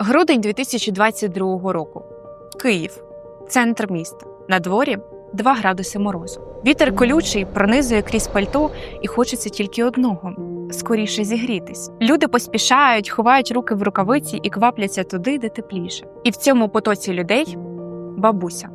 Грудень 2022 року. Київ, центр міста. На дворі 2 градуси морозу. Вітер колючий пронизує крізь пальто, і хочеться тільки одного скоріше зігрітись. Люди поспішають, ховають руки в рукавиці і квапляться туди, де тепліше. І в цьому потоці людей бабуся.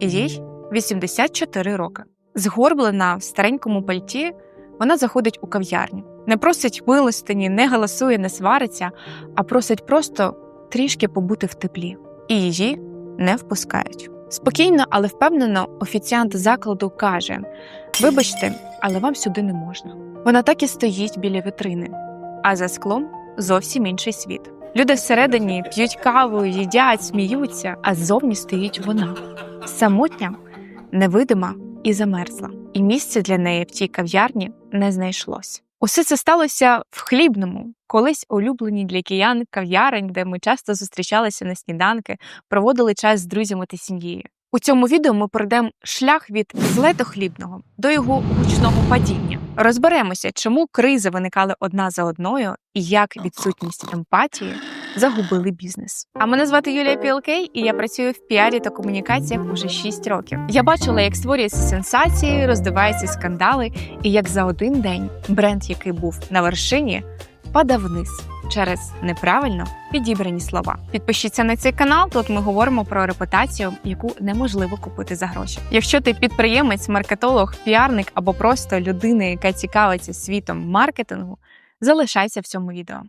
Їй 84 роки. Згорблена в старенькому пальті, вона заходить у кав'ярню. Не просить милостині, не голосує, не свариться, а просить просто трішки побути в теплі. І її не впускають. Спокійно, але впевнено, офіціант закладу каже: Вибачте, але вам сюди не можна. Вона так і стоїть біля вітрини, а за склом зовсім інший світ. Люди всередині п'ють каву, їдять, сміються, а ззовні стоїть вона самотня, невидима і замерзла. І місця для неї в тій кав'ярні не знайшлось. Усе це сталося в хлібному, колись улюбленій для киян кав'ярень, де ми часто зустрічалися на сніданки, проводили час з друзями та сім'єю. У цьому відео ми пройдемо шлях від злету хлібного до його гучного падіння. Розберемося, чому кризи виникали одна за одною і як відсутність емпатії загубили бізнес. А мене звати Юлія Пілкей, і я працюю в піарі та комунікаціях уже 6 років. Я бачила, як створюються сенсації, роздиваються скандали, і як за один день бренд, який був на вершині, падав вниз через неправильно підібрані слова. Підпишіться на цей канал. Тут ми говоримо про репутацію, яку неможливо купити за гроші. Якщо ти підприємець, маркетолог, піарник або просто людина, яка цікавиться світом маркетингу, залишайся в цьому відео.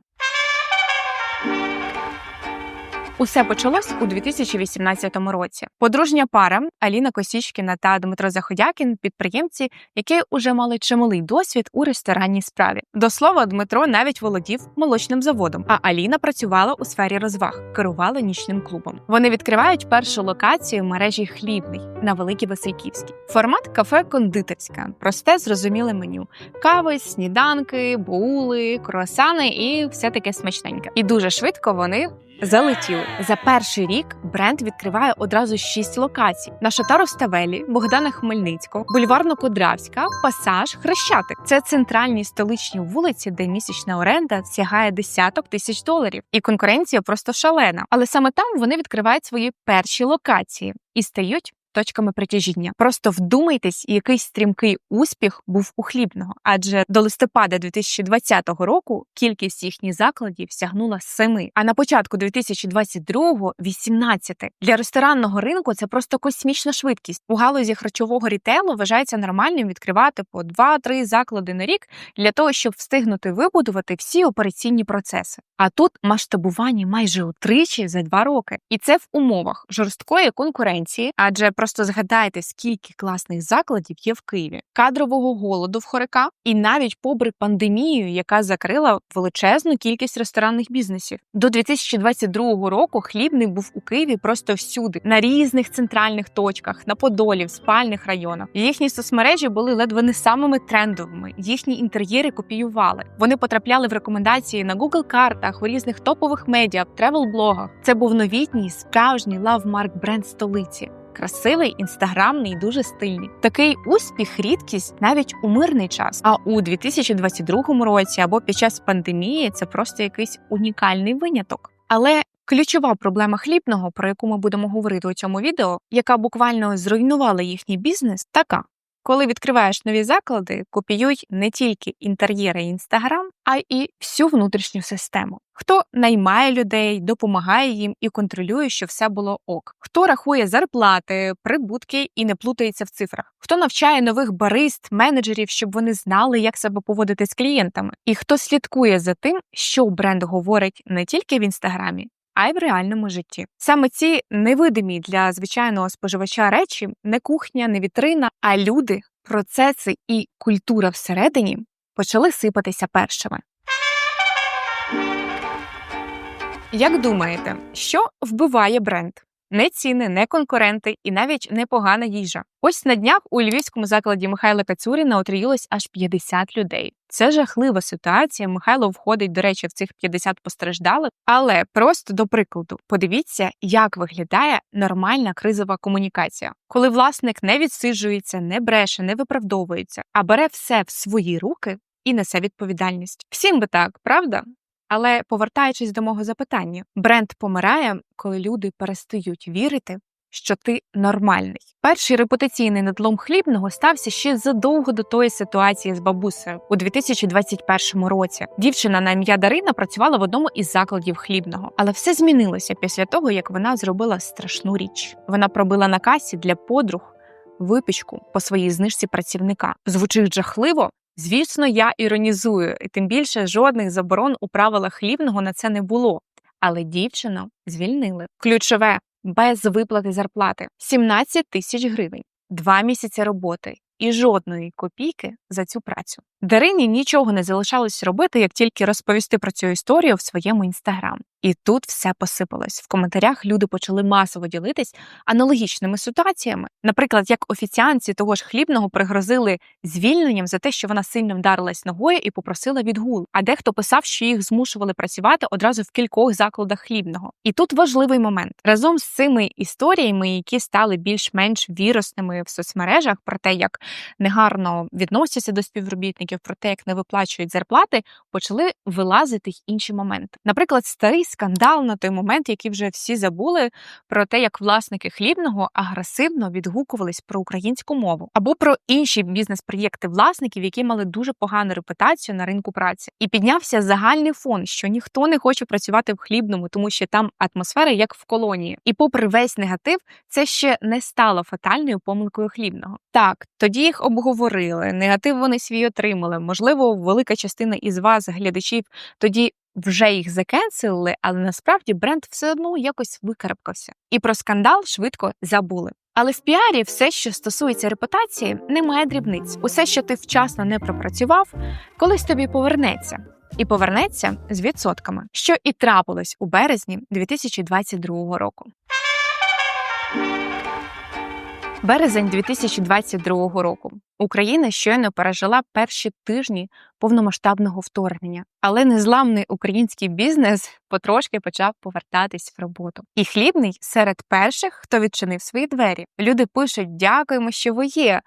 Усе почалось у 2018 році. Подружня пара Аліна Косічкіна та Дмитро Заходякін підприємці, які уже мали чималий досвід у ресторанній справі. До слова, Дмитро навіть володів молочним заводом, а Аліна працювала у сфері розваг, керувала нічним клубом. Вони відкривають першу локацію в мережі хлібний на Великій Васильківській. Формат кафе кондитерська, просте, зрозуміле меню: кави, сніданки, баули, круасани і все таке смачненьке. І дуже швидко вони Залетіли за перший рік. Бренд відкриває одразу шість локацій: на Шатару Ставелі, Богдана Хмельницького, Бульварно-Кудрявська, Пасаж, Хрещатик. Це центральні столичні вулиці, де місячна оренда сягає десяток тисяч доларів, і конкуренція просто шалена. Але саме там вони відкривають свої перші локації і стають. Точками притяжіння. Просто вдумайтесь, який стрімкий успіх був у хлібного, адже до листопада 2020 року кількість їхніх закладів сягнула семи. А на початку 2022-го – 18. Для ресторанного ринку це просто космічна швидкість. У галузі харчового рітейлу вважається нормальним відкривати по 2-3 заклади на рік для того, щоб встигнути вибудувати всі операційні процеси. А тут масштабування майже утричі за два роки, і це в умовах жорсткої конкуренції, адже просто згадайте, скільки класних закладів є в Києві, кадрового голоду в хорика, і навіть попри пандемію, яка закрила величезну кількість ресторанних бізнесів. До 2022 року хлібний був у Києві просто всюди, на різних центральних точках, на Подолі, в спальних районах. Їхні соцмережі були ледве не самими трендовими. Їхні інтер'єри копіювали. Вони потрапляли в рекомендації на Google картах у різних топових медіа, тревел-блогах. Це був новітній справжній лавмарк бренд столиці. Красивий, інстаграмний, дуже стильний. Такий успіх, рідкість навіть у мирний час. А у 2022 році або під час пандемії це просто якийсь унікальний виняток. Але ключова проблема хлібного, про яку ми будемо говорити у цьому відео, яка буквально зруйнувала їхній бізнес, така. Коли відкриваєш нові заклади, копіюй не тільки інтер'єри інстаграм, а й всю внутрішню систему. Хто наймає людей, допомагає їм і контролює, що все було ок. Хто рахує зарплати, прибутки і не плутається в цифрах. Хто навчає нових барист, менеджерів, щоб вони знали, як себе поводити з клієнтами, і хто слідкує за тим, що бренд говорить не тільки в інстаграмі, а й в реальному житті. Саме ці невидимі для звичайного споживача речі не кухня, не вітрина, а люди, процеси і культура всередині почали сипатися першими. Як думаєте, що вбиває бренд? Не ціни, не конкуренти і навіть непогана їжа. Ось на днях у львівському закладі Михайла Кацуріна отруїлось аж 50 людей. Це жахлива ситуація. Михайло входить, до речі, в цих 50 постраждалих. Але просто до прикладу, подивіться, як виглядає нормальна кризова комунікація, коли власник не відсиджується, не бреше, не виправдовується, а бере все в свої руки і несе відповідальність. Всім би так, правда? Але повертаючись до мого запитання, бренд помирає, коли люди перестають вірити, що ти нормальний. Перший репутаційний надлом хлібного стався ще задовго до тої ситуації з бабусею у 2021 році. Дівчина на ім'я Дарина працювала в одному із закладів хлібного, але все змінилося після того, як вона зробила страшну річ. Вона пробила на касі для подруг випічку по своїй знижці працівника. Звучить жахливо. Звісно, я іронізую, і тим більше жодних заборон у правилах хлібного на це не було. Але дівчину звільнили. Ключове без виплати зарплати 17 тисяч гривень, два місяці роботи і жодної копійки за цю працю. Дарині нічого не залишалось робити, як тільки розповісти про цю історію в своєму інстаграм. І тут все посипалось. В коментарях люди почали масово ділитись аналогічними ситуаціями. Наприклад, як офіціанці того ж хлібного пригрозили звільненням за те, що вона сильно вдарилась ногою і попросила відгул. А дехто писав, що їх змушували працювати одразу в кількох закладах хлібного. І тут важливий момент разом з цими історіями, які стали більш-менш вірусними в соцмережах, про те, як негарно відносяться до співробітників, про те, як не виплачують зарплати, почали вилазити й інші моменти. Наприклад, старий скандал на той момент, який вже всі забули, про те, як власники хлібного агресивно відгукувались про українську мову або про інші бізнес-проєкти власників, які мали дуже погану репутацію на ринку праці, і піднявся загальний фон, що ніхто не хоче працювати в хлібному, тому що там атмосфера як в колонії. І, попри весь негатив, це ще не стало фатальною помилкою хлібного. Так, тоді їх обговорили. Негатив вони свій отримали. Можливо, велика частина із вас, глядачів, тоді вже їх закенсили, але насправді бренд все одно якось викарабкався. І про скандал швидко забули. Але в піарі все, що стосується репутації, немає дрібниць. Усе, що ти вчасно не пропрацював, колись тобі повернеться. І повернеться з відсотками, що і трапилось у березні 2022 року. Березень 2022 року Україна щойно пережила перші тижні повномасштабного вторгнення, але незламний український бізнес потрошки почав повертатись в роботу. І хлібний серед перших, хто відчинив свої двері. Люди пишуть Дякуємо, що ви є.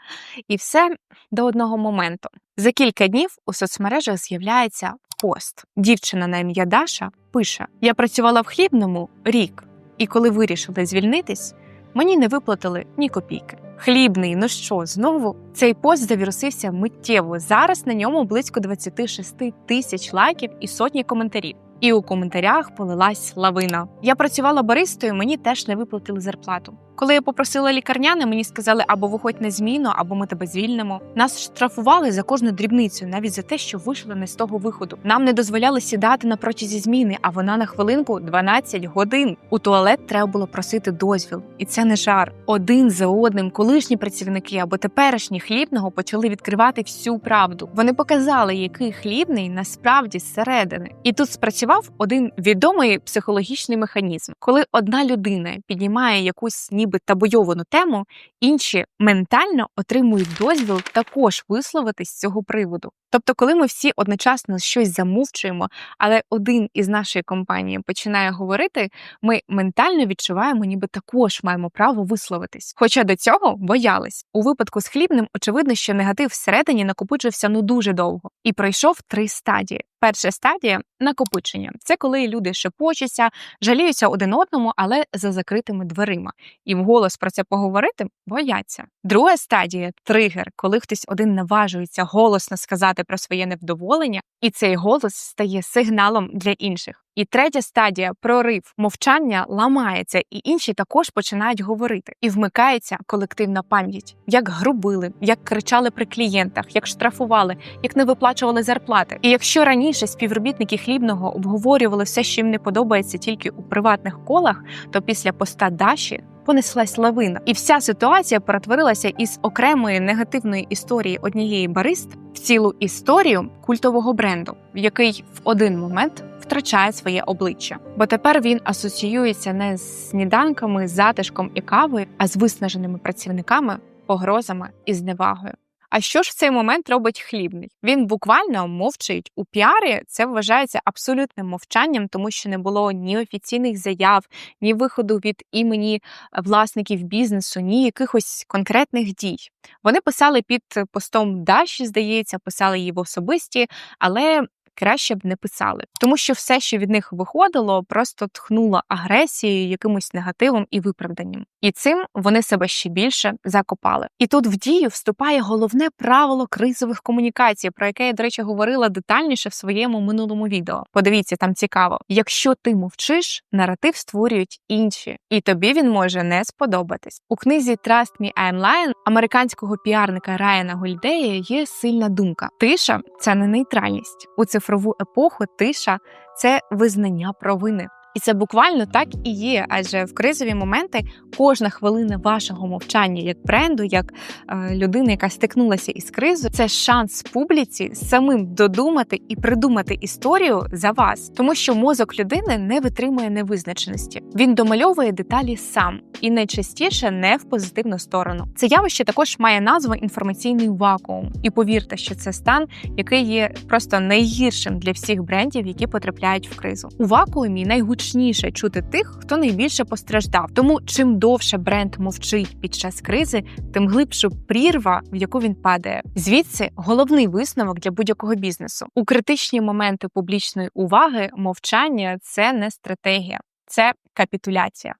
І все до одного моменту. За кілька днів у соцмережах з'являється пост. Дівчина на ім'я Даша пише: Я працювала в хлібному рік, і коли вирішили звільнитись. Мені не виплатили ні копійки. Хлібний, ну що, знову цей пост завірусився миттєво. Зараз на ньому близько 26 тисяч лайків і сотні коментарів. І у коментарях полилась лавина. Я працювала баристою, мені теж не виплатили зарплату. Коли я попросила лікарняне, мені сказали або виходь на зміну, або ми тебе звільнимо. Нас штрафували за кожну дрібницю, навіть за те, що вийшли не з того виходу. Нам не дозволяли сідати на протязі зміни, а вона на хвилинку 12 годин. У туалет треба було просити дозвіл, і це не жар. Один за одним колишні працівники або теперішні хлібного почали відкривати всю правду. Вони показали, який хлібний насправді зсередини. І тут спрацював один відомий психологічний механізм, коли одна людина піднімає якусь ніби табойовану тему, інші ментально отримують дозвіл також висловитись з цього приводу. Тобто, коли ми всі одночасно щось замовчуємо, але один із нашої компанії починає говорити, ми ментально відчуваємо, ніби також маємо право висловитись. Хоча до цього боялись. У випадку з хлібним, очевидно, що негатив всередині накопичився ну дуже довго і пройшов три стадії. Перша стадія накопичення це коли люди шепочуться, жаліються один одному, але за закритими дверима. І вголос про це поговорити бояться. Друга стадія тригер, коли хтось один наважується голосно сказати про своє невдоволення, і цей голос стає сигналом для інших. І третя стадія прорив мовчання ламається, і інші також починають говорити. І вмикається колективна пам'ять, як грубили, як кричали при клієнтах, як штрафували, як не виплачували зарплати. І якщо раніше співробітники хлібного обговорювали все, що їм не подобається тільки у приватних колах, то після поста Даші понеслась лавина, і вся ситуація перетворилася із окремої негативної історії однієї барист в цілу історію культового бренду, який в один момент втрачає своє обличчя, бо тепер він асоціюється не з сніданками, затишком і кавою, а з виснаженими працівниками, погрозами і зневагою. А що ж в цей момент робить хлібний? Він буквально мовчить у піарі. Це вважається абсолютним мовчанням, тому що не було ні офіційних заяв, ні виходу від імені власників бізнесу, ні якихось конкретних дій. Вони писали під постом Даші, здається, писали її в особисті, але краще б не писали, тому що все, що від них виходило, просто тхнуло агресією, якимось негативом і виправданням. І цим вони себе ще більше закопали. І тут в дію вступає головне правило кризових комунікацій, про яке я, до речі, говорила детальніше в своєму минулому відео. Подивіться, там цікаво. Якщо ти мовчиш, наратив створюють інші, і тобі він може не сподобатись. У книзі Trust Me I'm Lying американського піарника Райана Гольдея є сильна думка: тиша це не нейтральність у цифрову епоху. Тиша це визнання провини. І це буквально так і є. Адже в кризові моменти кожна хвилина вашого мовчання як бренду, як е, людини, яка стикнулася із кризою, це шанс публіці самим додумати і придумати історію за вас, тому що мозок людини не витримує невизначеності. Він домальовує деталі сам і найчастіше не в позитивну сторону. Це явище також має назву інформаційний вакуум. І повірте, що це стан, який є просто найгіршим для всіх брендів, які потрапляють в кризу. У вакуумі найгучніше гучніше чути тих, хто найбільше постраждав. Тому чим довше бренд мовчить під час кризи, тим глибше прірва, в яку він падає. Звідси головний висновок для будь-якого бізнесу у критичні моменти публічної уваги мовчання це не стратегія, це капітуляція.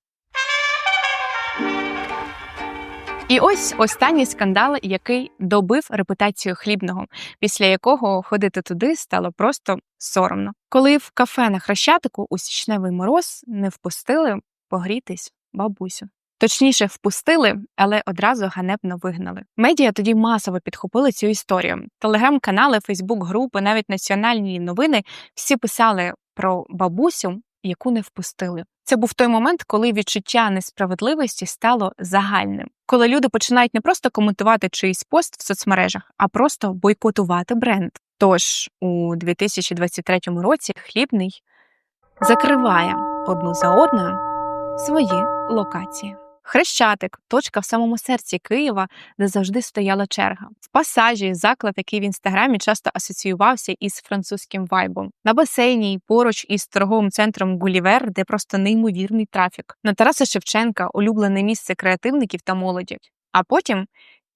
І ось останній скандал, який добив репутацію хлібного, після якого ходити туди стало просто соромно. Коли в кафе на Хрещатику у січневий мороз не впустили погрітись бабусю. Точніше, впустили, але одразу ганебно вигнали. Медіа тоді масово підхопили цю історію. Телеграм-канали, Фейсбук-групи, навіть національні новини всі писали про бабусю, яку не впустили. Це був той момент, коли відчуття несправедливості стало загальним, коли люди починають не просто коментувати чийсь пост в соцмережах, а просто бойкотувати бренд. Тож у 2023 році хлібний закриває одну за одною свої локації. Хрещатик, точка в самому серці Києва, де завжди стояла черга. В пасажі заклад, який в інстаграмі часто асоціювався із французьким вайбом. На басейні поруч із торговим центром Гулівер, де просто неймовірний трафік. На Тараса Шевченка улюблене місце креативників та молоді. А потім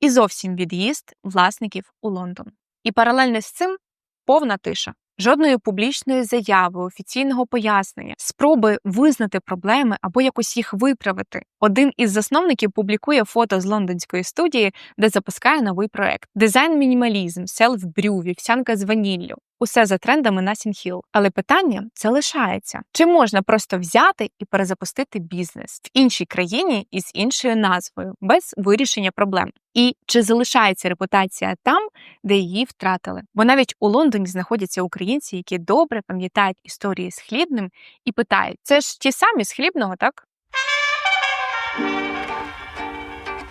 і зовсім від'їзд власників у Лондон. І паралельно з цим повна тиша. Жодної публічної заяви, офіційного пояснення, спроби визнати проблеми або якось їх виправити. Один із засновників публікує фото з лондонської студії, де запускає новий проект: дизайн мінімалізм, селф брю, вівсянка з ваніллю. Усе за трендами на Сінхіл. Але питання це лишається: чи можна просто взяти і перезапустити бізнес в іншій країні із іншою назвою, без вирішення проблем? І чи залишається репутація там, де її втратили? Бо навіть у Лондоні знаходяться українці, які добре пам'ятають історії з хлібним і питають: це ж ті самі з хлібного, так?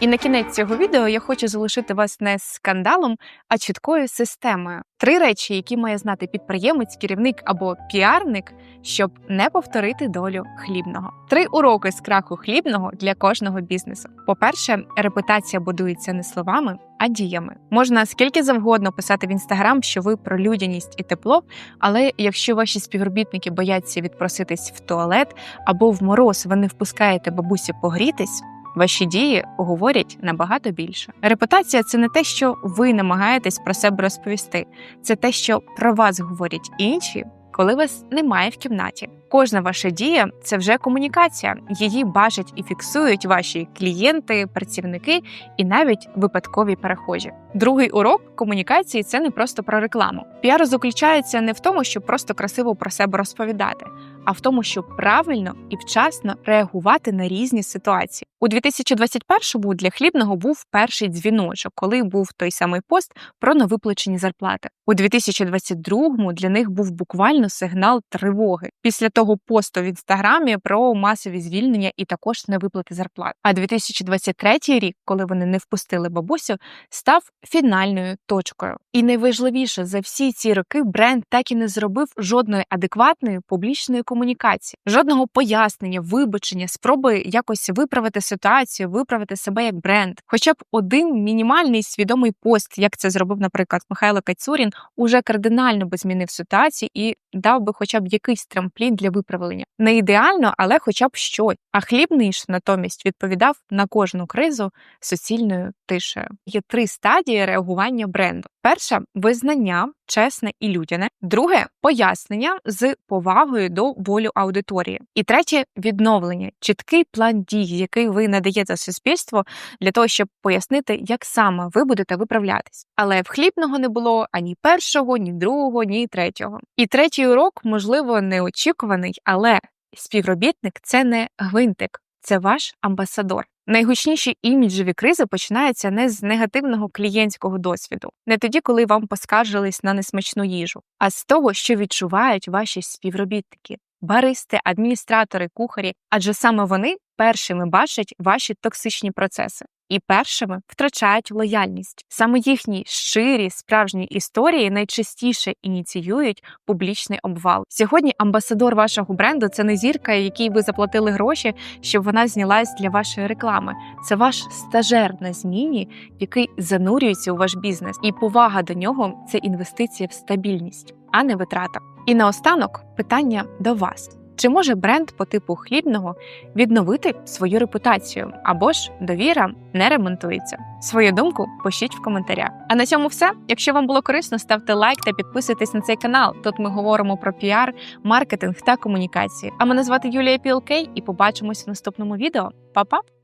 І на кінець цього відео я хочу залишити вас не скандалом, а чіткою системою. Три речі, які має знати підприємець, керівник або піарник, щоб не повторити долю хлібного. Три уроки з краху хлібного для кожного бізнесу. По-перше, репутація будується не словами, а діями. Можна скільки завгодно писати в інстаграм, що ви про людяність і тепло, але якщо ваші співробітники бояться відпроситись в туалет або в мороз, ви не впускаєте бабусі погрітись. Ваші дії говорять набагато більше. Репутація це не те, що ви намагаєтесь про себе розповісти, це те, що про вас говорять інші, коли вас немає в кімнаті. Кожна ваша дія це вже комунікація. Її бачать і фіксують ваші клієнти, працівники і навіть випадкові перехожі. Другий урок комунікації це не просто про рекламу. Піар заключається не в тому, щоб просто красиво про себе розповідати, а в тому, щоб правильно і вчасно реагувати на різні ситуації. У 2021-му для хлібного був перший дзвіночок, коли був той самий пост про невиплачені зарплати. У 2022-му для них був буквально сигнал тривоги. Після того посту в інстаграмі про масові звільнення і також невиплати зарплат. А 2023 рік, коли вони не впустили бабусю, став фінальною точкою. І найважливіше за всі ці роки бренд так і не зробив жодної адекватної публічної комунікації, жодного пояснення, вибачення, спроби якось виправити ситуацію, виправити себе як бренд. Хоча б один мінімальний свідомий пост, як це зробив, наприклад, Михайло Кацурін, уже кардинально би змінив ситуацію і дав би хоча б якийсь трамплін для виправлення. Не ідеально, але хоча б щось. А хлібний ж натомість відповідав на кожну кризу суцільною тишею. Є три стадії реагування бренду. Перше визнання, чесне і людяне. Друге пояснення з повагою до волю аудиторії. І третє відновлення, чіткий план дій, який ви надаєте суспільству для того, щоб пояснити, як саме ви будете виправлятись. Але в хлібного не було ані першого, ні другого, ні третього. І третій урок, можливо, неочікуваний, але співробітник це не гвинтик, це ваш амбасадор. Найгучніші іміджеві кризи починаються не з негативного клієнтського досвіду, не тоді, коли вам поскаржились на несмачну їжу, а з того, що відчувають ваші співробітники, баристи, адміністратори, кухарі, адже саме вони першими бачать ваші токсичні процеси. І першими втрачають лояльність. Саме їхні щирі справжні історії найчастіше ініціюють публічний обвал. Сьогодні амбасадор вашого бренду це не зірка, якій ви заплатили гроші, щоб вона знялась для вашої реклами. Це ваш стажер на зміні, який занурюється у ваш бізнес, і повага до нього це інвестиція в стабільність, а не витрата. І наостанок питання до вас. Чи може бренд по типу хлібного відновити свою репутацію або ж довіра не ремонтується? Свою думку пишіть в коментарях. А на цьому все. Якщо вам було корисно, ставте лайк та підписуйтесь на цей канал. Тут ми говоримо про піар, маркетинг та комунікації. А мене звати Юлія Пілкей, і побачимось в наступному відео. Па-па!